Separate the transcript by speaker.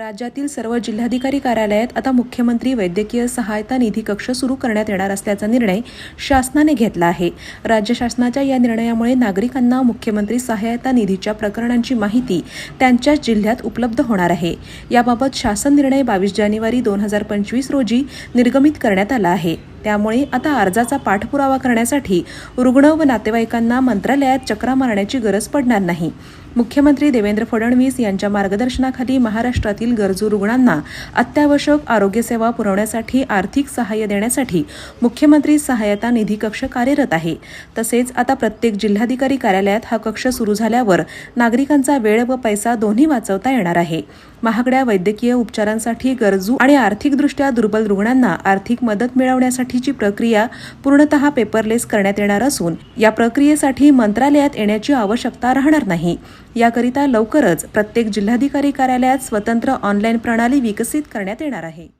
Speaker 1: राज्यातील सर्व जिल्हाधिकारी कार्यालयात आता मुख्यमंत्री वैद्यकीय सहायता निधी कक्ष सुरू करण्यात येणार असल्याचा निर्णय शासनाने घेतला आहे. राज्य शासनाच्या या निर्णयामुळे नागरिकांना मुख्यमंत्री सहायता निधीच्या प्रकरणांची माहिती त्यांच्याच जिल्ह्यात उपलब्ध होणार आहे. याबाबत शासन निर्णय बावीस जानेवारी दोन हजार पंचवीस रोजी निर्गमित करण्यात आला आहे. त्यामुळे आता अर्जाचा पाठपुरावा करण्यासाठी रुग्ण व नातेवाईकांना मंत्रालयात चक्रा मारण्याची गरज पडणार नाही. मुख्यमंत्री देवेंद्र फडणवीस यांच्या मार्गदर्शनाखाली महाराष्ट्रातील गरजू रुग्णांना अत्यावश्यक आरोग्यसेवा पुरवण्यासाठी आर्थिक सहाय्य देण्यासाठी मुख्यमंत्री सहायता निधी कक्ष कार्यरत आहे. तसेच आता प्रत्येक जिल्हाधिकारी कार्यालयात हा कक्ष सुरू झाल्यावर नागरिकांचा वेळ व पैसा दोन्ही वाचवता येणार आहे. महागड्या वैद्यकीय उपचारांसाठी गरजू आणि आर्थिकदृष्ट्या दुर्बल रुग्णांना आर्थिक मदत मिळवण्यासाठीची प्रक्रिया पूर्णतः पेपरलेस करण्यात येणार असून या प्रक्रियेसाठी मंत्रालयात येण्याची आवश्यकता राहणार नाही. याकरिता लवकरच प्रत्येक जिल्हाधिकारी कार्यालयात स्वतंत्र ऑनलाईन प्रणाली विकसित करण्यात येणार आहे.